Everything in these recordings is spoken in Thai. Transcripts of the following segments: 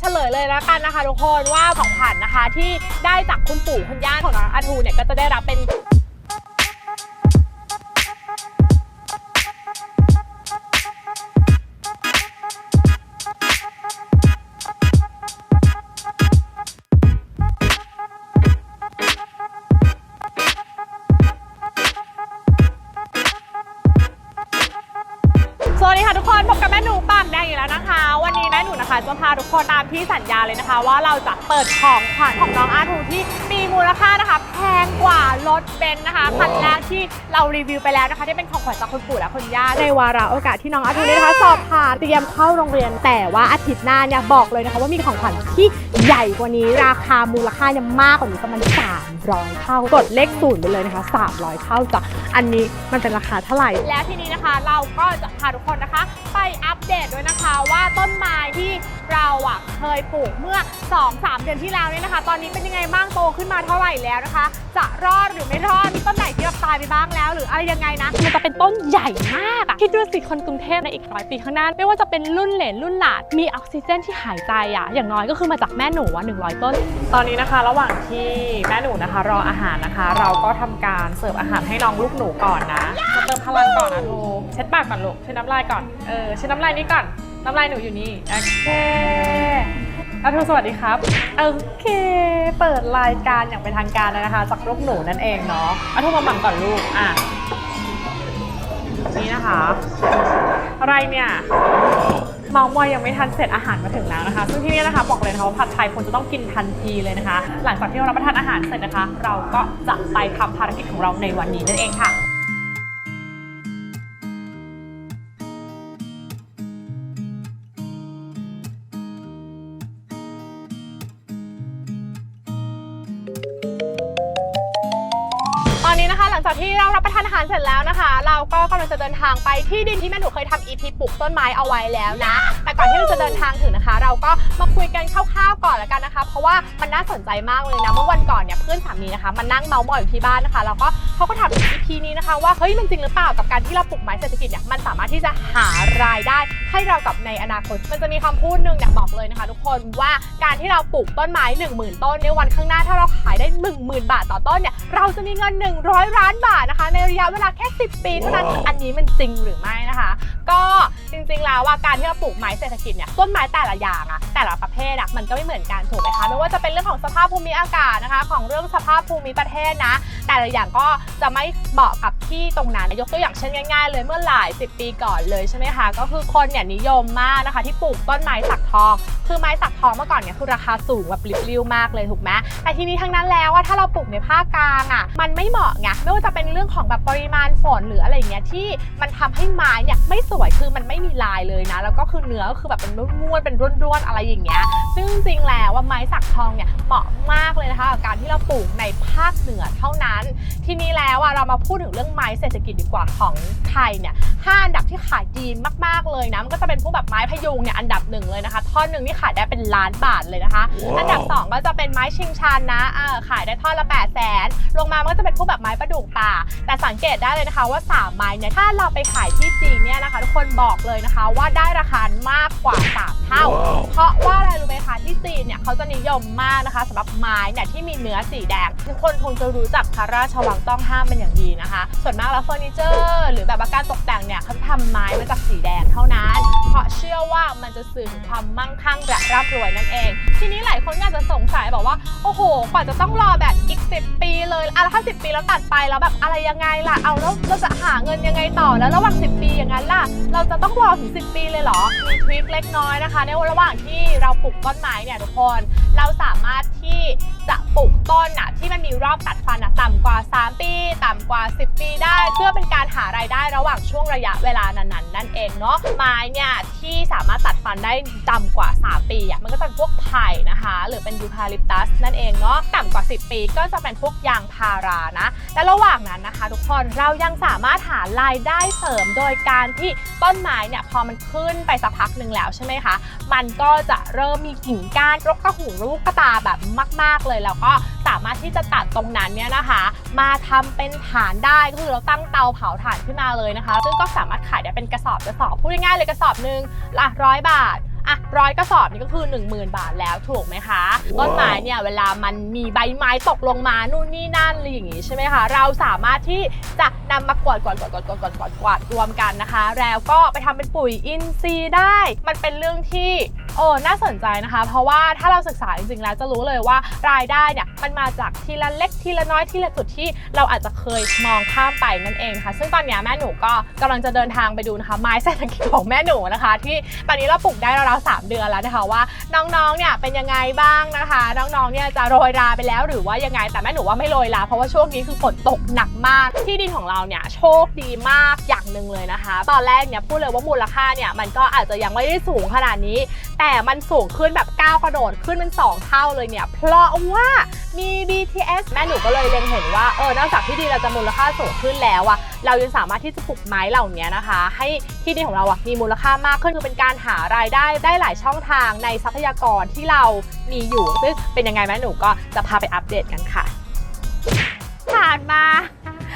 เฉลยเลยแล้วกันนะคะทุกคนว่าของขวัญนะคะที่ได้จากคุณปู่คุณย่าของน้องอาทูเนี่ยก็จะได้รับเป็น นะคะ จะพาทุกคนตามที่สัญญาเลยนะคะ ว่าเราจะเปิดของขวัญของน้องอาทูที่มีมูลค่านะคะ แพงกว่ารถเบนซ์นะคะคันแรกที่เรารีวิวไปแล้วนะคะ ที่เป็นของขวัญจากคุณปู่และคุณย่าในวาระโอกาสที่น้องอาทูเนี่ยนะคะสอบผ่านเตรียมเข้าโรงเรียน แต่ว่าอาทิตย์หน้าเนี่ยบอกเลยนะคะว่ามีของขวัญที่ ใหญ่กว่านี้ราคามูลค่าเนี่ยมากกว่านี้ประมาณ300 เท่ากดเลขศูนย์ไปเลยนะคะ 300 เท่าจากอันนี้มันเป็นราคาเท่าไหร่ แล้วทีนี้นะคะเราก็จะพาทุกคนนะคะ ไปอัปเดตด้วยนะคะว่าต้นไม้ที่เราอะเคยปลูกเมื่อ 2-3 เดือนที่แล้วเนี่ยนะคะ ตอนนี้เป็นยังไงบ้างโตขึ้นมาเท่าไหร่แล้วนะคะ จะรอดหรือไม่รอดมีต้นไหนที่แบบตายไปบ้างแล้ว หรืออะไรยังไงนะมันจะเป็นต้นใหญ่มากอะคิดดูสิคนกรุงเทพในอีกร้อยปีข้างหน้าไม่ว่าจะเป็นรุ่นเหลนรุ่นหลานมีออกซิเจนที่หายใจอะอย่างน้อยก็คือมาจากแม่หนูอะ100 ต้น ตอนนี้นะคะระหว่างที่แม่หนูนะคะรออาหารนะคะ เราก็ทำการเสิร์ฟอาหารให้น้องลูกหนูก่อนนะมาเติมพลังก่อนนะทูเช็ดปากก่อนลูกเช็ดน้ำลายก่อนเออเช็ดน้ำลายนี่ก่อนน้ำลายหนูอยู่นี่โอเคอาทูสวัสดีครับโอเค เปิดรายการอย่างเป็นทางการเลยนะคะ จากลูกหนูนั่นเองเนาะอาทูมาหมั่งก่อนลูกอะนี่นะคะ อะไรเนี่ย เมามอยยังไม่ทันเสร็จอาหารมาถึงแล้วนะคะ ซึ่งที่นี่นะคะบอกเลยนะคะว่าผัดไทยควรจะต้องกินทันทีเลยนะคะ หลังจากที่เรารับประทานอาหารเสร็จนะคะ เราก็จะไปทำภารกิจของเราในวันนี้นั่นเองค่ะ จากที่เรารับประทานอาหารเสร็จแล้วนะคะ เราก็กำลังจะเดินทางไปที่ดินที่แม่หนูเคยทำ EP ปลูกต้นไม้เอาไว้แล้วนะ แต่ก่อนที่เราจะเดินทางถึงนะคะ เราก็มาคุยกันคร่าวๆก่อนแล้วกันนะคะ เพราะว่ามันน่าสนใจมากเลยนะ เมื่อวันก่อนเนี่ยเพื่อนสามีนะคะมานั่งเมาส์มอยอยู่ที่บ้านนะคะแล้วก็เขาก็ถาม EP นี้นะคะว่าเฮ้ยมันจริงหรือเปล่ากับการที่เราปลูกไม้เศรษฐกิจเนี่ยมันสามารถที่จะหารายได้ให้เรากับในอนาคต มันจะมีคำพูดหนึ่งเนี่ยบอกเลยนะคะ ทุกคนว่าการที่เราปลูกต้นไม้ 1 0,000 ต้นในวันข้างหน้าถ้าเราขายได้ 10,000 บาทต่อต้นเนี่ยเราจะมีเงิน 100ล้านบาทนะคะ ในระยะเวลาแค่ 10 ปีเท่านั้น อันนี้มันจริงหรือไม่นะคะ ก็จ ริงๆ แล้วว่าการที่เราปลูกไม้เศรษฐกิจเนี่ยต้นไม้แต่ละอย่างอะแต่ละประเภทอะมันก็ไม่เหมือนกันถูกไหมคะไม่ว่าจะเป็นเรื่องของสภาพภูมิอากาศนะคะ ของเรื่องสภาพภูมิประเทศนะ แต่ละอย่างก็จะไม่เหมาะกับที่ตรงนั้นยกตัวอย่างเช่นง่าย ๆ เลยเมื่อหลาย 10 ปีก่อนเลยใช่ไหมคะก็คือคนเนี่ยนิยมมากนะคะ ที่ปลูกต้นไม้สักทอง คือไม้สักทองเมื่อก่อนเนี่ยคือราคาสูงแบบปลิบลิ้วมากเลยถูกไหมแต่ทีนี้ทั้งนั้นแล้วว่าถ้าเราปลูกในภาคกลางอะมันไม่เหมาะไงไม่ว่าจะเป็นเรื่องของแบบปริมาณฝนหรืออะไรเงี้ยที่มันทำให้ไม้เนี่ยไม่สวยคือมันไม่มีลายเลยนะ แล้วก็คือเนื้อก็คือแบบเป็นม้วนๆเป็นร่วนๆอะไรอย่างเงี้ย ซึ่งจริงแล้วว่าไม้สักทองเนี่ยเหมาะมากเลยนะคะกับการที่เราปลูกในภาคเหนือเท่านั้น ทีนี้แล้วอะเรามาพูดถึงเรื่องไม้เศรษฐกิจดีกว่าของไทยเนี่ยห้าอันดับที่ขายดีมากๆเลยนะ มันก็จะเป็นพวกแบบไม้พยุงเนี่ยอันดับหนึ่งเลยนะคะ ท่อนหนึ่งนี่ขายได้เป็นล้านบาทเลยนะคะ อันดับสองก็จะเป็นไม้ชิงชันนะเออขายได้ท่อนละ 8 0 0แสนลงมามันก็จะเป็นพวกแบบไม้ประดู่ป่า แต่สังเกตได้เลยนะคะว่าสามไม้เนี่ยถ้าเราไปขายที่จีนเนี่ยนะคะทุกคนบอกเลยนะคะว่าได้ราคามากกว่าสามเท่า เพราะว่าอะไรรู้ไหมคะที่จีนเนี่ยเขาจะนิยมมากนะคะสำหรับไม้เนี่ยที่มีเนื้อสีแดงทุกคนคงจะรู้จักพระราชวังต้องห้ามเป็นอย่างดีนะคะ ส่วนมากแล้วเฟอร์นิเจอร์ หรือแบบว่าการตกแต่งเนี่ยเขาทำไม้มาจากสีแดงเท่านั้น เพราะเชื่อว่ามันจะสื่อถึงความมั่งคั่งและร่ำรวยนั่นเอง ทีนี้หลายคนก็อาจจะสงสัยบอกว่า โอ้โห กว่าจะต้องรอแบบอีก 10 ปีเลยอะถ้า 10 ปีแล้วตัดไปแล้วแบบอะไรยังไงล่ะ เอาแล้วเราจะหาเงินยังไงต่อแล้วระหว่าง 10 ปีอย่างนั้นล่ะ เราจะต้องรอถึง 10 ปีเลยเหรอ มีทริคเล็กน้อยนะคะ ในระหว่างที่เราปลูกต้นไม้เนี่ยทุกคน เราสามารถที่จะปลูกต้นน่ะที่มันมีรอบตัดฟันน่ะต่ำกว่า 3 ปี ต่ำกว่า 10 ปีได้ เพื่อเป็นการหารายได้ระหว่างช่วงระยะเวลานั้นๆนั่นเองเนาะไม้เนี่ยที่สามารถตัดฟันได้ต่ำกว่า 3 ปีอะมันก็จะเป็นพวกไผ่นะคะ หรือเป็นยูคาลิปตัสนั่นเองเนาะต่ำกว่า 10 ปีก็จะเป็นพวกยางพารานะ และระหว่างนั้นนะคะ ทุกคนเรายังสามารถหารายได้เสริมโดยการที่ต้นไม้เนี่ยพอมันขึ้นไปสักพักหนึ่งแล้วใช่ไหมคะ มันก็จะเริ่มมีกิ่งก้านรกกระหูลูกกระตาแบบมาก ๆเลย แล้วก็สามารถที่จะตัดตรงนั้นเนี่ยนะคะ มาทำเป็นฐานได้ก็คือเราตั้งเตาเผาถ่านขึ้นมาเลยนะคะ ซึ่งก็สามารถขายได้เป็นกระสอบกระสอบพูดง่ายๆเลยกระสอบหนึ่งละร้อยบาทอะร้อยกระสอบนี่ก็คือ 10,000 บาทแล้วถูกไหมคะ ต้นไม้เนี่ยเวลามันมีใบไม้ตกลงมานู่นนี่นั่นอะไรอย่างงี้ใช่ไหมคะ เราสามารถที่จะนำมากวาดกวาดกวาดกวาดกวาดกวาดกวาดกวาดรวมกันนะคะ แล้วก็ไปทำเป็นปุ๋ยอินทรีย์ได้ มันเป็นเรื่องที่โอ้น่าสนใจนะคะ เพราะว่าถ้าเราศึกษาจริงๆแล้วจะรู้เลยว่ารายได้เนี่ยมันมาจากทีละเล็กทีละน้อยทีละจุดที่เราอาจจะเคยมองข้ามไปนั่นเองค่ะ ซึ่งตอนนี้แม่หนูก็กำลังจะเดินทางไปดูนะคะ ไม้เศรษฐกิจของแม่หนูนะคะ ที่ตอนนี้เราปลูกได้ราวๆสามเดือนแล้วนะคะว่าน้องๆเนี่ยเป็นยังไงบ้างนะคะ น้องๆเนี่ยจะโรยราไปแล้วหรือว่ายังไงแต่แม่หนูว่าไม่โรยราเพราะว่าช่วงนี้คือฝนตกหนักมากที่ดินของเราเนี่ยโชคดีมากอย่างหนึ่งเลยนะคะ ตอนแรกเนี่ยพูดเลยว่ามูลค่าเนี่ยมันก็อาจจะยังไม่ได้สูงขนาดนี้ แต่มันสูงขึ้นแบบก้าวกระโดดขึ้นเป็น2เท่าเลยเนี่ย เพราะว่ามี BTS แม่หนูก็เลยเล็งเห็นว่าเออนอกจากที่ดินเราจะมูลค่าสูงขึ้นแล้วอะเรายังสามารถที่จะปลูกไม้เหล่านี้นะคะ ให้ที่ดินของเราอะมีมูลค่ามากขึ้นคือเป็นการหารายได้ได้หลายช่องทางในทรัพยากรที่เรามีอยู่ซึ่งเป็นยังไงแม่หนูก็จะพาไปอัปเดตกันค่ะผ่านมา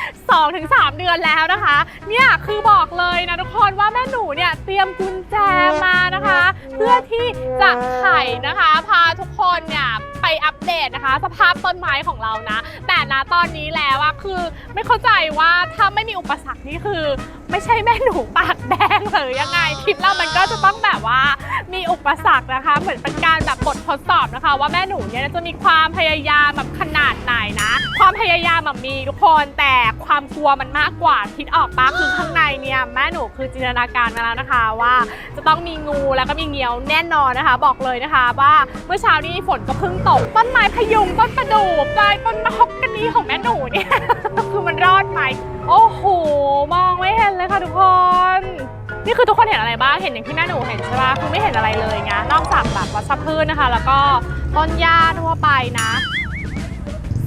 2-3ถึงเดือนแล้วนะคะ เนี่ยคือบอกเลยนะทุกคนว่าแม่หนูเนี่ยเตรียมกุญแจมานะคะ เพื่อที่จะไขนะคะ พาทุกคนเนี่ยไปอัปเดตนะคะ สภาพต้นไม้ของเรานะ แต่นะตอนนี้แล้วอะคือไม่เข้าใจว่าถ้าไม่มีอุปสรรคนี่คือ ไม่ใช่แม่หนูปากแดงหรือยังไงคลิปเรามันก็จะต้องแบบว่า มีอุปสรรคนะคะ เหมือนเป็นการแบบบททดสอบนะคะ ว่าแม่หนูเนี่ยจะมีความพยายามแบบขนาดไหนนะ ความพยายามแบบมีทุกคนแต่ความกลัวมันมากกว่าคิดออกปะคือข้างในเนี่ยแม่หนูคือจินตนาการมาแล้วนะคะว่า จะต้องมีงูแล้วก็มีเงี้ยวแน่นอนนะคะ บอกเลยนะคะ ว่าเมื่อเช้านี้ฝนก็เพิ่งตกต้นไม้พยุงต้นประดู่กลายต้นมะฮอกกานีของแม่หนูเนี่ยคือมันรอดไหมโอ้โห มองไม่เห็นเลยค่ะทุกคน นี่คือทุกคนเห็นอะไรบ้าง เห็นอย่างที่แม่หนูเห็นใช่ปะคือไม่เห็นอะไรเลยไงนอกจากแบบวัชพืชนะคะ แล้วก็ต้นหญ้าทั่วไปนะ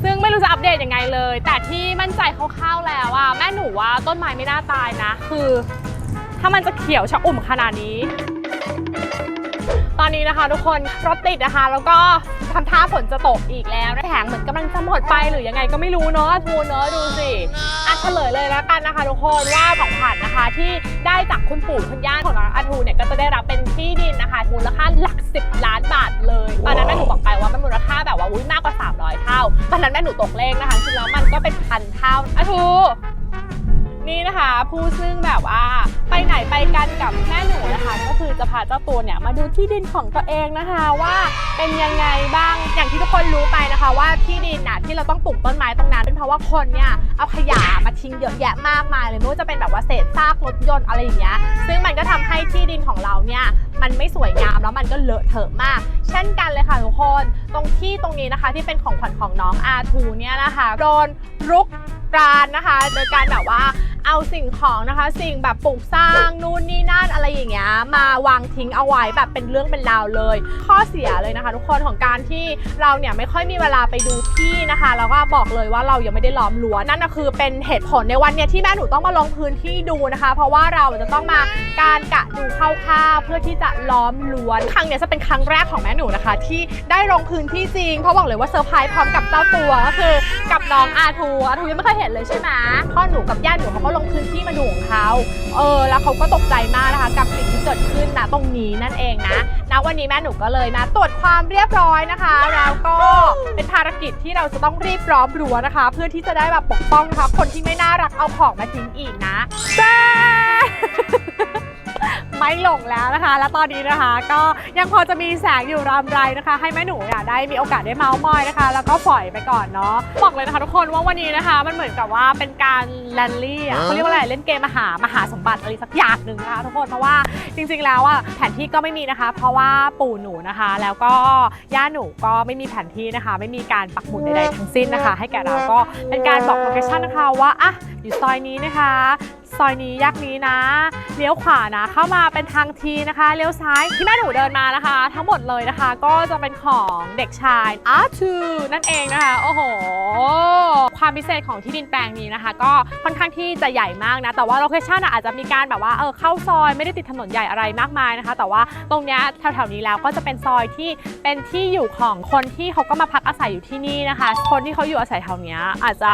ซึ่งไม่รู้จะอัปเดตยังไงเลย แต่ที่มั่นใจคร่าวๆแล้วว่าแม่หนูว่าต้นไม้ไม่น่าตายนะ คือ ถ้ามันจะเขียวชะอุ่มขนาดนี้ อนนี้นะคะ ทุกคนรถติดนะคะ แล้วก็ทำท่าฝนจะตกอีกแล้วแผงเหมือนกำลังจะหมดไปหรือยังไงก็ไม่รู้เนอะทูเนอะดูสิอะเฉลยเลยแล้วกันนะคะ ทุกคนว่าของขวัญนะคะ ที่ได้จากคุณปู่คุณย่าของน้องอาทูเนี่ยก็จะได้รับเป็นที่ดินนะคะมูลค่าหลัก 10 ล้านบาทเลยตอนนั้นแม่หนูบอกไปว่ามันมูลค่าแบบว่าอุ้ยมากกว่า 300 เท่าตอนนั้นแม่หนูตกเลขนะคะจริงแล้วมันก็เป็นพันเท่าอาทู นี่นะคะผู้ซึ่งแบบว่าไปไหนไปกันกับแม่หนูนะคะ ก็คือจะพาเจ้าตัวเนี่ยมาดูที่ดินของตัวเองนะคะว่าเป็นยังไงบ้าง อย่างที่ทุกคนรู้ไปนะคะว่าที่ดินน่ะที่เราต้องปลูกต้นไม้ตรงนั้นเป็นเพราะว่าคนเนี่ยเอาขยะมาทิ้งเยอะแยะมากมายเลยไม่ว่าจะเป็นแบบว่าเศษซากรถยนต์อะไรอย่างเงี้ยซึ่งมันก็ทำให้ที่ดินของเราเนี่ยมันไม่สวยงามแล้วมันก็เลอะเทอะมาก เช่นกันเลยค่ะทุกคนตรงที่ตรงนี้นะคะที่เป็นของขวัญของน้องอาทูเนี่ยนะคะโดนรุกรานนะคะโดยการแบบว่าเอาสิ่งของนะคะ สิ่งแบบปลูกสร้างนู่นนี่นั่นอะไรอย่างเงี้ยมาวางทิ้งเอาไว้แบบเป็นเรื่องเป็นราวเลย ข้อเสียเลยนะคะ ทุกคนของการที่เราเนี่ยไม่ค่อยมีเวลาไปดูที่นะคะแล้วก็บอกเลยว่าเรายังไม่ได้ล้อมรั้วนั่นก็คือเป็นเหตุผลในวันเนี้ยที่แม่หนูต้องมาลงพื้นที่ดูนะคะ เพราะว่าเราจะต้องมาการกะดูคร่าวๆเพื่อที่จะล้อมรั้วครั้งเนี้ยจะเป็นครั้งแรกของแม่หนูนะคะ ที่ได้ลงพื้นที่จริงเพราะบอกเลยว่าเซอร์ไพรส์พร้อมกับเจ้าตัวก็คือกับน้องอาทูอาทูยังไม่เคยเห็นเลยใช่ไหมพ่อหนูกับญาหนูเขาก็ลงพื้นที่มาดูของเขาเออแล้วเขาก็ตกใจมากนะคะ กับสิ่งที่เกิดขึ้นนะตรงนี้นั่นเองนะะวันนี้แม่หนูก็เลยนะตรวจความเรียบร้อยนะคะ แล้วก็เป็นภารกิจที่เราจะต้องรีบร้อมรั้วนะคะ เพื่อที่จะได้แบบปกป้องนะคะคนที่ไม่น่ารักเอาของมาทิ้งอีกนะจ้า ไม่หลงแล้วนะคะ แล้วตอนนี้นะคะ ก็ยังพอจะมีแสงอยู่รำไรนะคะ ให้แม่หนูเนี่ยได้มีโอกาสได้เมาส์มอยนะคะ แล้วก็ปล่อยไปก่อนเนาะบอกเลยนะคะทุกคนว่าวันนี้นะคะ มันเหมือนกับว่าเป็นการแลนลี่อะเขาเรียกว่าอะไรเล่นเกมมหามหาสมบัติอะไรสักอย่างหนึ่งนะคะทุกคนเพราะว่าจริง ๆ แล้วอะแผนที่ก็ไม่มีนะคะ เพราะว่าปู่หนูนะคะ แล้วก็ย่าหนูก็ไม่มีแผนที่นะคะ ไม่มีการปักหมุดใดๆทั้งสิ้นนะคะ ให้แก่เราก็เป็นการบอกโลเคชั่นนะคะว่าอะอยู่ซอยนี้นะคะ ซอยนี้ยักนี้นะ เลี้ยวขวานะ เข้ามาเป็นทางทีนะคะ เลี้ยวซ้ายที่แม่หนูเดินมานะคะ ทั้งหมดเลยนะคะ ก็จะเป็นของเด็กชายอาร์ทูนั่นเองนะคะ โอ้โห ความพิเศษของที่ดินแปลงนี้นะคะ ก็ค่อนข้างที่จะใหญ่มากนะ แต่ว่าโลเคชั่นอาจจะมีการแบบว่าเออเข้าซอยไม่ได้ติดถนนใหญ่อะไรมากมายนะคะ แต่ว่าตรงเนี้ยแถวๆนี้แล้วก็จะเป็นซอยที่เป็นที่อยู่ของคนที่เขาก็มาพักอาศัยอยู่ที่นี่นะคะ คนที่เขาอยู่อาศัยแถวนี้อาจจะ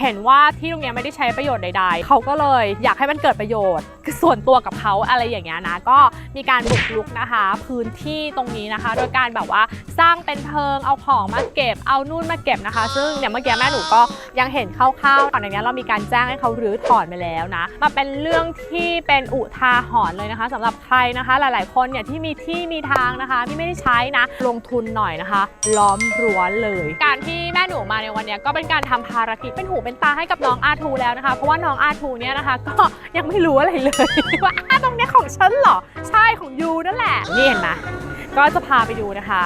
เห็นว่าที่ตรงเนี้ยไม่ได้ใช้ประโยชน์ใด ๆ เขาก็เลยอยากให้มันเกิดประโยชน์คือส่วนตัวกับเขาอะไรอย่างเงี้ยนะ ก็มีการบุกลุกนะคะ พื้นที่ตรงนี้นะคะ โดยการแบบว่าสร้างเป็นเพิงเอาของมาเก็บเอานู่นมาเก็บนะคะ ซึ่งเนี่ยเมื่อกี้แม่หนูก็ยังเห็นคร่าวๆก่อนหน้านี้เรามีการแจ้งให้เขารื้อถอนไปแล้วนะ มาเป็นเรื่องที่เป็นอุทาหรณ์เลยนะคะสำหรับใครนะคะ หลายๆ คนเนี่ยที่มีที่มีทางนะคะที่ไม่ได้ใช้นะ ลงทุนหน่อยนะคะ ล้อมรั้วเลย การที่แม่หนูมาในวันนี้ก็เป็นการทำภารกิจเป็นหูเป็นตาให้กับน้องอาทูแล้วนะคะ เพราะว่าน้องอาทูเนี่ยนะคะ ก็ยังไม่รู้อะไรเลย ว่าอาตรงเนี้ยของฉันเหรอ ใช่ของยูนั่นแหละ นี่เห็นไหมก็จะพาไปดูนะคะ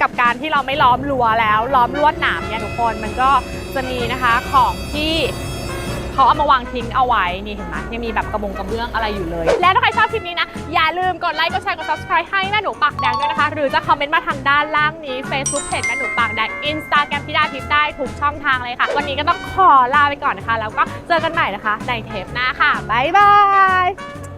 กับการที่เราไม่ล้อมรั้วแล้ว ล้อมลวดหนามเนี่ยทุกคนมันก็จะมีนะคะของที่ เขาเอามาวางทิ้งเอาไว้นี่เห็นไหมยังมีแบบกระมงกระเบื้องอะไรอยู่เลย และถ้าใครชอบคลิปนี้นะ อย่าลืมกดไลค์กดแชร์กด subscribe ให้แม่หนูปากแดงด้วยนะคะ หรือจะคอมเมนต์มาทางด้านล่างนี้ Facebook Page แม่หนูปากแดง Instagram พี่ดาทิพย์ได้ทุกช่องทางเลยค่ะ วันนี้ก็ต้องขอลาไปก่อนนะคะ แล้วก็เจอกันใหม่นะคะ ในเทปหน้าค่ะบ๊ายบาย